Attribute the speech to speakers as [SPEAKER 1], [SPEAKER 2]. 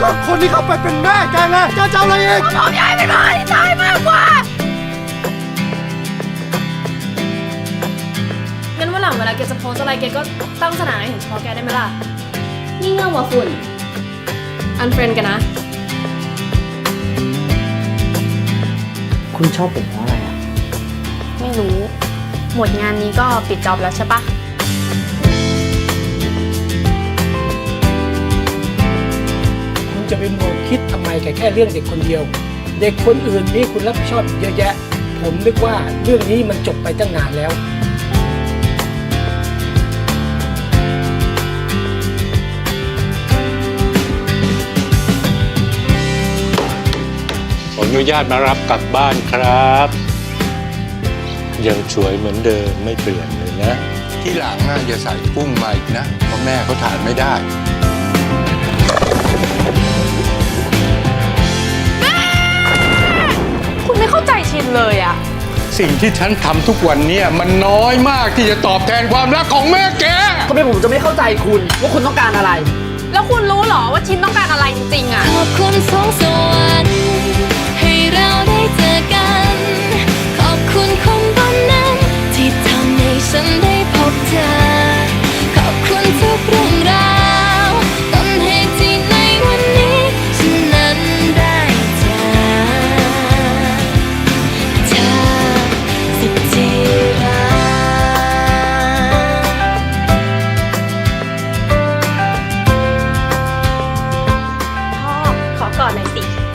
[SPEAKER 1] ก็คนที่เข้าไปเป็นแม่แกไงแกจะเอาอะไรอีก
[SPEAKER 2] ผมยากให้เป็นพ่อที่ตายมากกว่า
[SPEAKER 3] งั้นวันหลังเวลาแกจะโพสต์อะไรแกก็ตั้งสถานะให้เห็นเฉพาะแกได้ไหมล่ะ
[SPEAKER 2] นี่เงาหัวฝุ่น
[SPEAKER 3] อันเฟรนกันนะ
[SPEAKER 4] คุณชอบผมเพราะอะไรอะ
[SPEAKER 2] ไม่รู้ หมดงานนี้ก็ปิดจอบแล้วใช่ปะ
[SPEAKER 1] จะไปมัวคิดทำไมแค่แค่เรื่องเด็กคนเดียว เด็กคนอื่นนี่คุณรับผิดชอบอีกเยอะแยะ ผมนึกว่าเรื่องนี้มันจบไปตั้งนานแล้ว
[SPEAKER 5] ขออนุญาตมารับกลับบ้านครับ ยังสวยเหมือนเดิมไม่เปลี่ยนเลยนะ
[SPEAKER 6] ที่หลังน่ะอย่าใส่กุ้งมาอีกนะ เพราะแม่เขาทานไม่ได้ สิ่งที่ฉันทำทุกวันเนี้มันน้อยมากที่จะตอบแทนความรักของแม่แก
[SPEAKER 4] ทำไมผมจะไม่เข้าใจคุณว่าคุณต้องการอะไร
[SPEAKER 2] แล้วคุณรู้เหรอว่าชินต้องการอะไรจริงๆอะ
[SPEAKER 7] ขอบคุณสวงสวรรค์
[SPEAKER 3] ก่อนหน่อยสิ